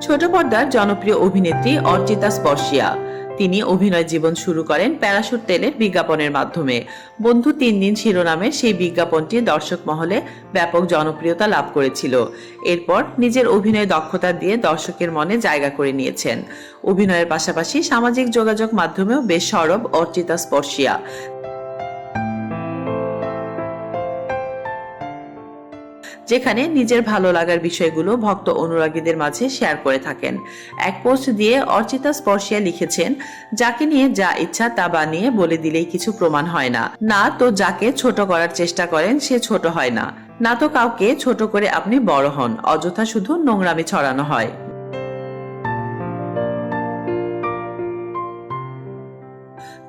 ছোট পর্দার জনপ্রিয় অভিনেত্রী অর্চিতা স্পর্শিয়া। তিনি অভিনয় জীবন শুরু করেন প্যারাশুট তেলের বিজ্ঞাপনের মাধ্যমে। বন্ধু তিন দিন শিরোনামের সেই বিজ্ঞাপনটি দর্শক মহলে ব্যাপক জনপ্রিয়তা লাভ করেছিল। এরপর নিজের অভিনয় দক্ষতা দিয়ে দর্শকের মনে জায়গা করে নিয়েছেন। অভিনয়ের পাশাপাশি সামাজিক যোগাযোগ মাধ্যমেও বেশ সরব অর্চিতা স্পর্শিয়া। যেখানে নিজের ভালো লাগার বিষয়গুলো ভক্ত অনুরাগীদের মাঝে শেয়ার করে থাকেন। এক পোস্ট দিয়ে অর্চিতা স্পর্শিয়া লিখেছেন, যাকে নিয়ে যা ইচ্ছা তা বানিয়ে বলে দিলেই কিছু প্রমাণ হয় না। না তো যাকে ছোট করার চেষ্টা করেন, সে ছোট হয় না। না তো কাউকে ছোট করে আপনি বড় হন, অযথা শুধু নোংরামি ছড়ানো হয়।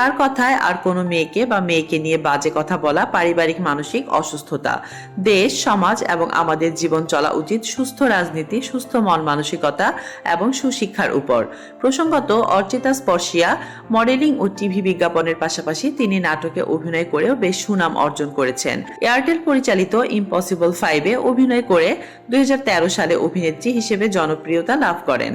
তার কথায় আর কোনো মেয়েকে বা মেয়েকে নিয়ে বাজে কথা বলা পারিবারিক মানসিক অসুস্থতা। দেশ, সমাজ এবং আমাদের জীবন চলা উচিত সুস্থ রাজনীতি, সুস্থ মন মানসিকতা এবং সুশিক্ষার উপর। প্রসঙ্গত, অর্চিতা স্পর্শিয়া মডেলিং ও টিভি বিজ্ঞাপনের পাশাপাশি তিনি নাটকে অভিনয় করেও বেশ সুনাম অর্জন করেছেন। এয়ারটেল পরিচালিত ইম্পসিবল ফাইভে অভিনয় করে দুই হাজার তেরো সালে অভিনেত্রী হিসেবে জনপ্রিয়তা লাভ করেন।